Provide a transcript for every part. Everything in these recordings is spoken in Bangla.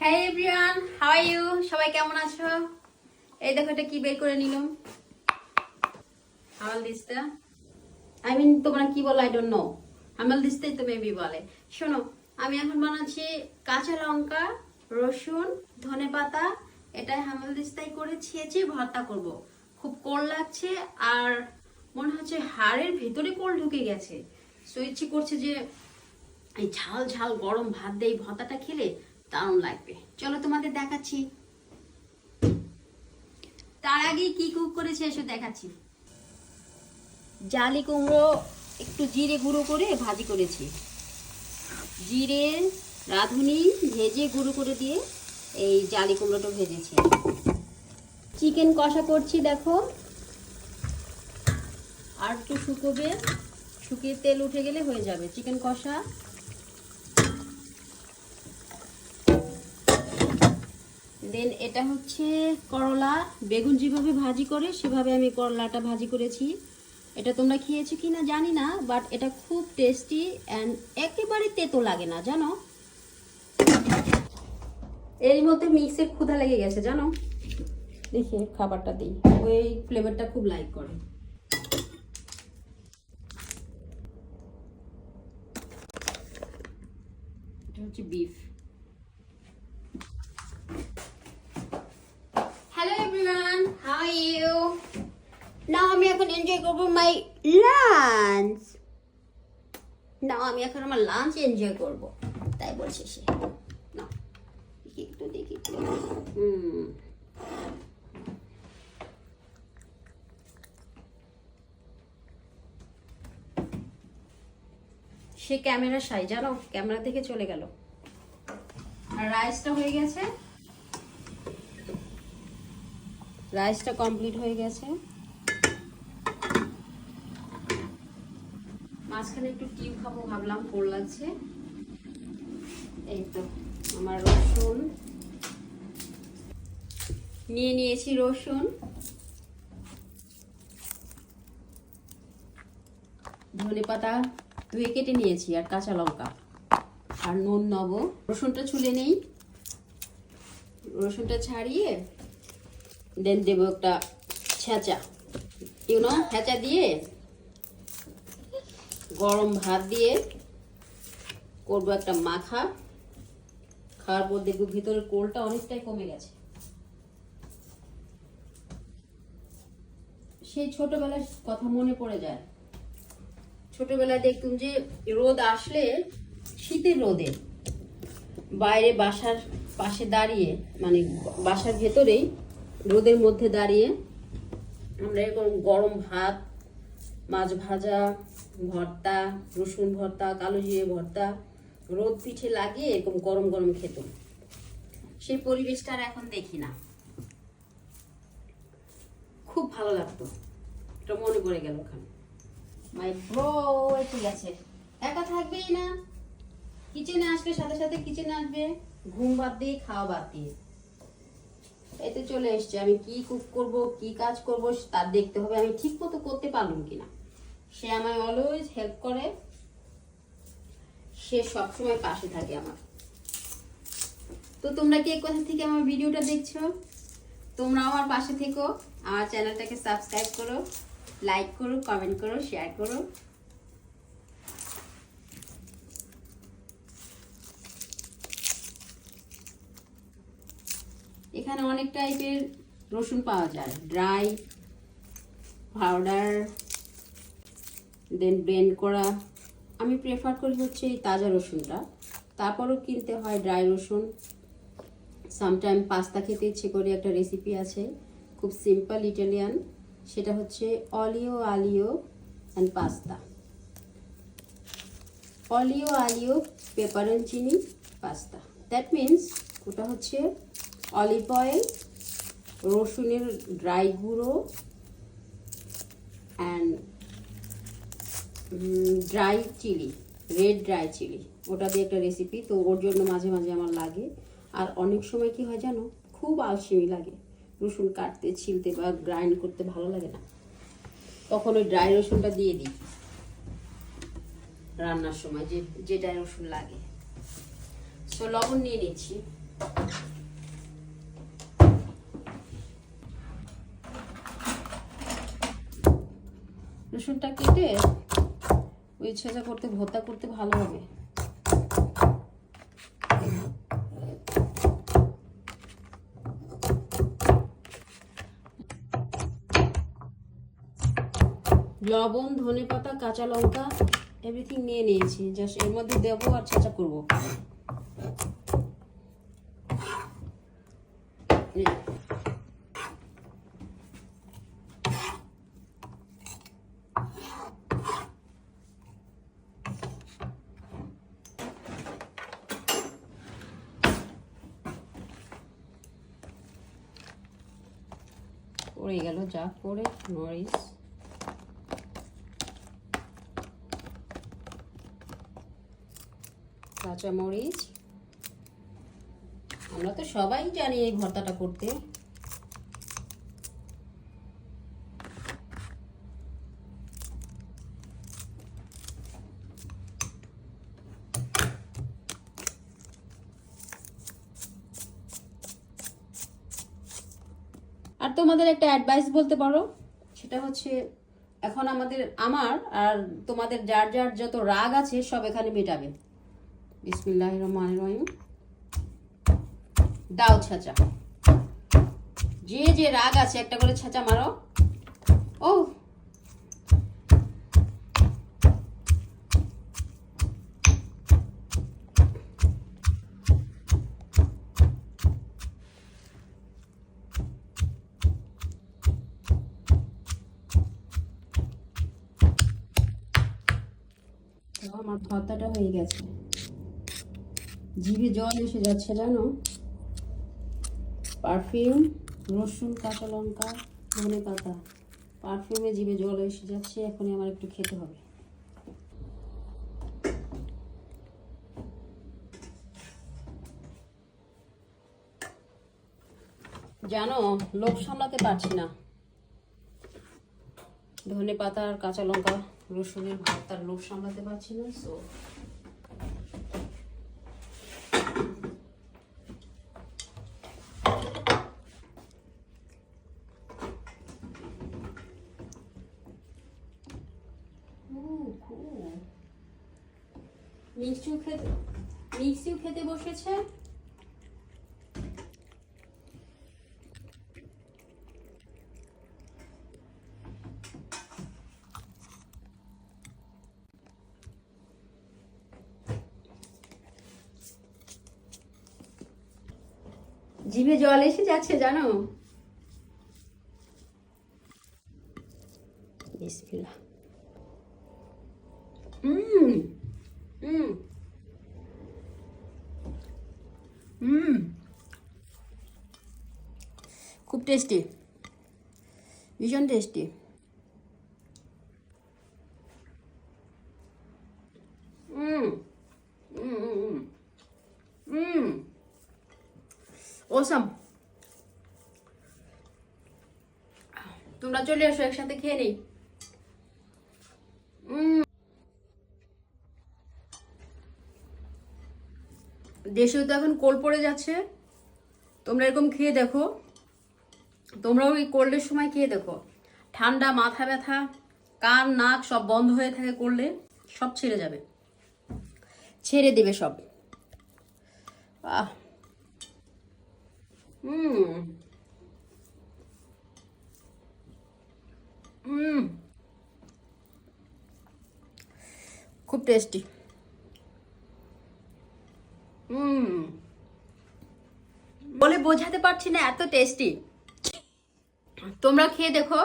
হ্যাঁ এভরিওয়ান হাউ আর ইউ সবাই কেমন আছো? এই দেখো, এটা কি বের করে নিলাম? হামাল দিস্তা আই মিন তোমরা কি বলো? আই ডোন্ট নো হামাল দিস্তাই তো মেবি বলে। শোনো, আমি এখন বানাচ্ছি কাঁচা লঙ্কা, রসুন, ধনে পাতা। এটাই হামাল দিস্তাই করে ছেঁচে ভর্তা করব। খুব কোল লাগছে আর মনে হচ্ছে হাড়ের ভেতরে কোল ঢুকে গেছে। সো ইচ্ছে করছে যে এই ঝাল ঝাল গরম ভাত দিয়ে ভর্তাটা খেলে দারুণ লাগবে। চলো তোমাদের দেখাচ্ছি। তার আগে কি কুক করেছে এসে দেখাচ্ছি। জালি কুমড়ো একটু জিরে গুঁড়ো করে ভাজি করেছি। জিরে, রাঁধুনি ভেজে গুঁড়ো করে দিয়ে এই জালি কুমড়োটা ভেজেছি। চিকেন কষা করছি দেখো। আর একটু শুকোবে। শুকিয়ে তেল উঠে গেলে হয়ে যাবে। চিকেন কষা দেন এটা হচ্ছে করলা। বেগুন যেভাবে ভাজি করে, সেভাবে আমি করলাটা ভাজি করেছি। এটা তোমরা খেয়েছো কি না জানি না বাট এটা খুব টেস্টি অ্যান্ড একেবারে তেতো লাগে না, জানো? এর মধ্যে মিক্সে ক্ষুধা লেগে গেছে, জানো? দেখি, খাবারটা দিই। ওই ফ্লেভারটা খুব লাইক করে। এটা হচ্ছে beef hello everyone how are you now আমি এখন এনজয় করব মাই লাঞ্চ নাও আমি এখন আমার লাঞ্চ এনজয় করব। তাই বলছে সে। একটু দেখি। হুম। সে ক্যামেরা সাই জানো? ক্যামেরা থেকে চলে গেল। আর রাইসটা হয়ে গেছে। রাইসটা কমপ্লিট হয়ে গেছে। মাঝখানে একটু টিউ খাব ভাবলাম পোর লাগছে। এই তো, আমার রসুন। নিয়ে নিয়েছি রসুন। ধনে পাতা ধুয়ে কেটে নিয়েছি, আর কাঁচা লঙ্কা। আর নুন নব। রসুনটা ছুলে নেই। রসুনটা ছাড়িয়ে দেন দেবো একটা ছেঁচা ইউনো ছেঁচা দিয়ে গরম ভাত দিয়ে করব একটা মাখা। খাওয়ার পর দেখব ভিতরের কোলটা অনেকটাই কমে গেছে। সেই ছোটবেলার কথা মনে পড়ে যায়। ছোটবেলায় দেখতুম যে রোদ আসলে শীতের রোদে বাইরে বাসার পাশে দাঁড়িয়ে মানে বাসার ভেতরেই রোদের মধ্যে দাঁড়িয়ে আমরা এরকম গরম ভাত, মাছ ভাজা ভর্তা, রসুন ভর্তা, কালো জিরে ভর্তা, রোদ পিঠে লাগিয়ে এরকম গরম গরম খেত সেই পরিবেশটা আর এখন দেখি না। খুব ভালো লাগতো। এটা মনে পড়ে গেল ওখানে। মাই ব্রো ঠিক আছে। একা থাকবেই না। কিচেনে আসবে সাথে সাথে কিচেনে আসবে। ঘুম বাদ দিয়ে, খাওয়া বাদ দিয়ে। এতে চলে এসছে। আমি কি কুক করব, কি কাজ করব তার দেখতে হবে। আমি ঠিক মতো করতে পারলাম কিনা। সে আমায় অলওয়েজ হেল্প করে। সে সবসময় পাশে থাকে আমার। তো তোমরা কে কোথা থেকে আমার ভিডিওটা দেখছ? তোমরা আমার পাশে থেকো। আমার চ্যানেলটাকে সাবস্ক্রাইব করো লাইক করো কমেন্ট করো শেয়ার করো। এখানে অনেক টাইপের রসুন পাওয়া যায়। ড্রাই পাউডার দেন ব্লেন্ড করা। আমি প্রেফার করি হচ্ছে এই তাজা রসুনটা। তারপরও কিনতে হয় ড্রাই রসুন। সামটাইম পাস্তা খেতে ইচ্ছে করে একটা রেসিপি আছে, খুব সিম্পল ইটালিয়ান সেটা হচ্ছে olio aglio and pasta olio aglio peperoncini pasta that means ওটা হচ্ছে অলিভ অয়েল রসুনের ড্রাই গুঁড়ো and dry chilli red dry chilli ওটা দিয়ে একটা রেসিপি তো ওর জন্য মাঝে মাঝে আমার লাগে। আর অনেক সময় কি হয় জানো, খুব আলসেমি লাগে। রসুন কাটতে, ছিলতে বা গ্রাইন্ড করতে ভালো লাগে না। তখন ওই ড্রাই রসুনটা দিয়ে দিই। রান্নার সময় যে যে ড্রাই রসুন লাগে। সো লবণ নিয়ে নিচ্ছি। রসুনটা কেটে ওই ছেঁচা করতে ভর্তা করতে ভালো হবে। লবণ ধনে পাতা কাঁচা লঙ্কা এভরিথিং নিয়ে নিয়েছি। জাস্ট এর মধ্যে দেবো আর ছেঁচা করব। পড়ে গেল যা পড়ে মরিচ কাঁচামরিচ। আমরা তো সবাই জানি এই ভর্তাটা করতে। তোমাদের একটা অ্যাডভাইস বলতে পারো? সেটা হচ্ছে, এখন আমাদের, আমার আর তোমাদের যার যার যত রাগ আছে, সব এখানে মেটাবে। বিসমিল্লাহ রহমান রহিম দাও ছাঁচা। যে যে রাগ আছে, একটা করে ছাঁচা মারো। ও দেখো, আমার ভর্তাটা হয়ে গেছে। জিভে জল এসে যাচ্ছে জানো? পারফিউম, রসুন, কাঁচা লঙ্কা, ধনে পাতা। পারফিউমে জিভে জল এসে যাচ্ছে, এখনই আমার একটু খেতে হবে। জানো, লোভ সামলাতে পারছি না। ধনে পাতা আর কাঁচা লঙ্কা রসুনের ভাত তার লোভ সামলাতে পারছি না সো মিষ্টিও খেতে মিক্সিও খেতে বসেছে জিভে জল এসে যাচ্ছে জানো? হুম হুম হুম খুব টেস্টি ভীষণ টেস্টি হুম হুম হুম হুম ওসাম তোমরা চলে আসো, একসাথে খেয়ে নেই। দেশেও তো এখন কোল পড়ে যাচ্ছে। তোমরা এরকম খেয়ে দেখো। তোমরাও এই কোল্ডের সময় খেয়ে দেখো। ঠান্ডা, মাথা ব্যথা, কান, নাক সব বন্ধ হয়ে থাকে করলে সব ছেড়ে যাবে। ছেড়ে দেবে সব। আহ। হুম খুব টেস্টি বলে বোঝাতে পারছি না এত টেস্টি তোমরা খেয়ে দেখো।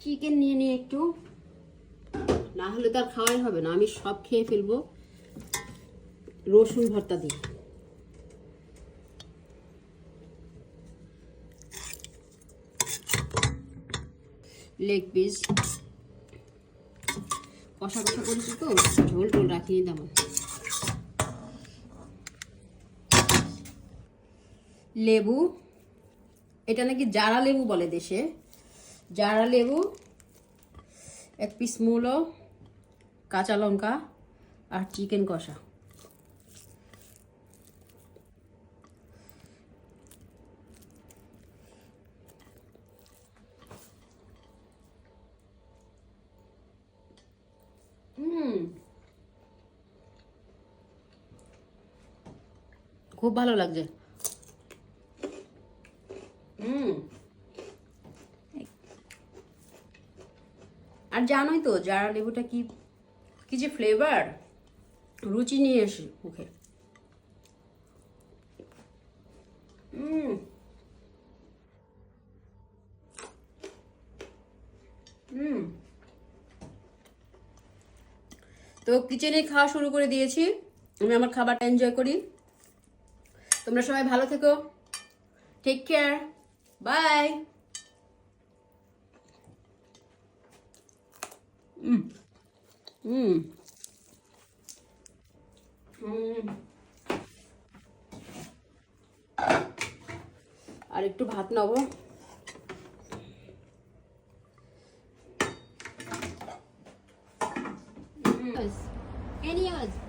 চিকেন নিয়ে নিয়ে একটু। না হলে তো আর খাওয়াই হবে না। আমি সব খেয়ে ফেলব। রসুন ভর্তা দিই লেগ পিস। কষা কষা করেছি তো, ঝোল টোল রাখিনি তেমন লেবু, এটা নাকি জারা লেবু বলে দেশে। জারা লেবু, এক পিস মূলো, কাঁচা লঙ্কা আর চিকেন কষা হুম খুব ভালো লাগছে। হুম। আর জানোই তো, যারা লেবুটা কি কি যে ফ্লেভার রুচি নিয়ে এসে মুখে। হুম। হুম। তো কিচেনে খাওয়া শুরু করে দিয়েছি। আমি আমার খাবারটা এনজয় করি। তোমরা সবাই ভালো থেকো। টেক কেয়ার বাই আর একটু ভাত নেব।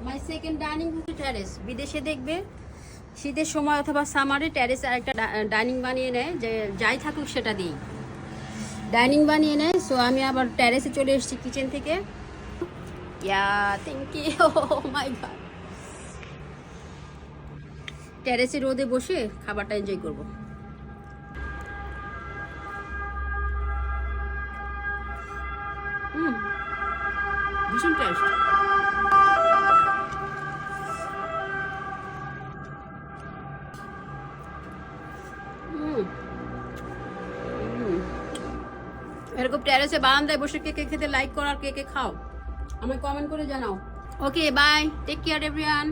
মাই সেকেন্ড ডাইনিং হচ্ছে বিদেশে দেখবে শীতের সময় অথবা সামারে ট্যারেস একটা ডাইনিং বানিয়ে নেয়, যে যাই থাকুক সেটা দিই ডাইনিং বানিয়ে নেয় সো আমি আবার ট্যারেসে চলে এসেছি কিচেন থেকে। Yeah thank you my god ট্যারেসে রোদে বসে খাবারটা এনজয় করব। ভীষণ টেস্ট এরকম টেরেসে বারান্দায় বসে কে কে খেতে লাইক করার কে কে খাও। আমায় কমেন্ট করে জানাও। Okay bye take care everyone